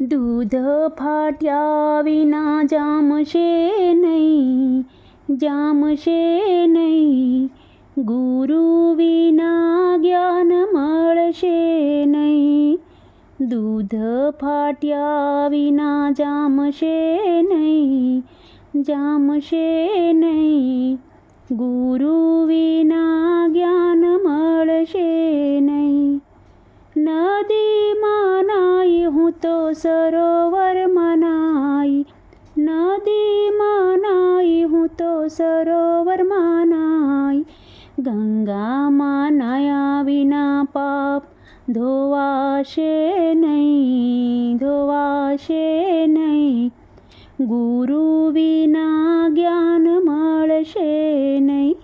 દૂધ ફાટ્યા વિના જામશે નહીં જામશે નહીં. ગુરુ વિના જ્ઞાન મળશે નહીં. દૂધ ફાટ્યા વિના જામશે નહીં જામશે નહીં. ગુરુ વિના જ્ઞાન મળશે નહીં. હું મનાઈ નદી મનાઈ હું તો સરોવર મનાઈ. ગંગામાં નયા વિના પાપ ધોવાશે નહીં ધોવાશે નહીં. ગુરુ વિના જ્ઞાન મળશે નહીં.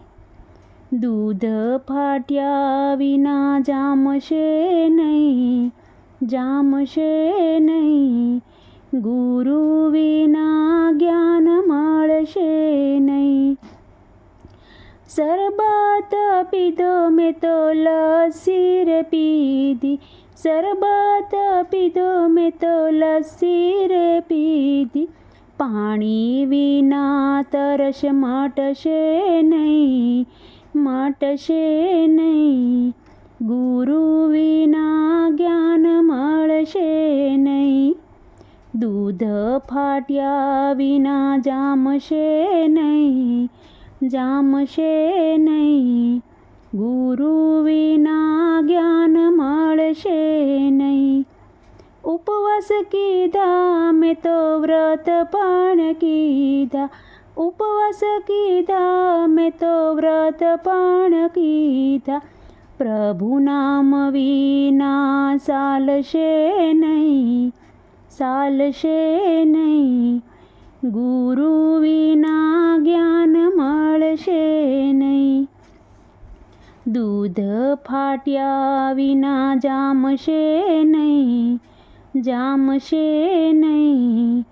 દૂધ ફાટ્યા વિના જામશે નહીં. જામશે નહીં. ગુરુ વિના જ્ઞાન મળશે નહીં. શરબત પીધો મેં તો લસ્સી રે પીધી. શરબત પીધો મેં તો લસ્સી રે પીધી. પાણી વિના તરસ મટશે નહીં. મટશે નહીં. ગુરુ વિના જ્ઞાન મળશે નહીં. દૂધ ફાટ્યા વિના જામશે નહીં. જામશે નહીં. ગુરુ વિના જ્ઞાન મળશે નહીં. ઉપવાસ કીધા, મેં તો વ્રત પણ કીધા. ઉપવાસ કીધા, મેં તો વ્રત પણ કીધા. પ્રભુ નામ વિના ચાલશે નહીં ચાલશે નહીં. ગુરુ વિના જ્ઞાન મળશે નહીં. દૂધ ફાટ્યા વિના જામશે નહીં જામશે નહીં.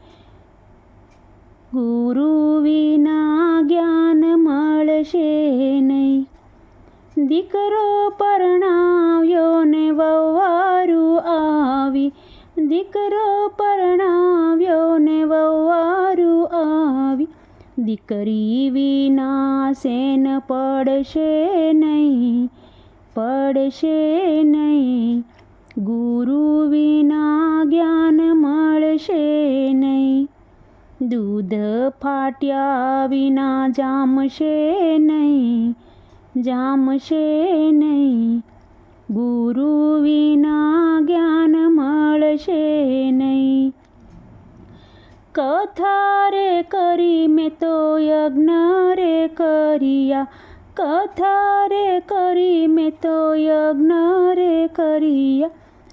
દીકરો પરણાવ્યો ને વવારું આવી. દીકરો પરણાવ્યો ને વવારું આવી. દીકરી વિના સેન પડશે નહીં પડશે નહીં. ગુરુ વિના જ્ઞાન મળશે નહીં. દૂધ ફાટ્યા વિના જામશે નહીં. જામશે નહીં. ગુરુ વિના જ્ઞાન મળશે નહીં. કથા રે કરી મેં તો યજ્ઞ રે કરિયા. કથા રે કરી મેં તો યજ્ઞ રે કરિયા.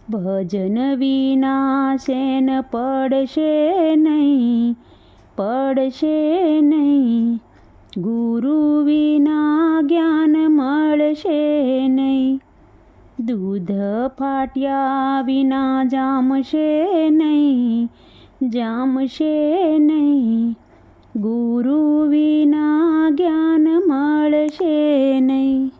ભજન વિના શેન પડશે નહીં. પડશે નહીં. ગુરુ વિના જ્ઞાન મળશે નહીં. દૂધ ફાટ્યા વિના જામશે નહીં જામશે નહીં. ગુરુ વિના જ્ઞાન મળશે નહીં.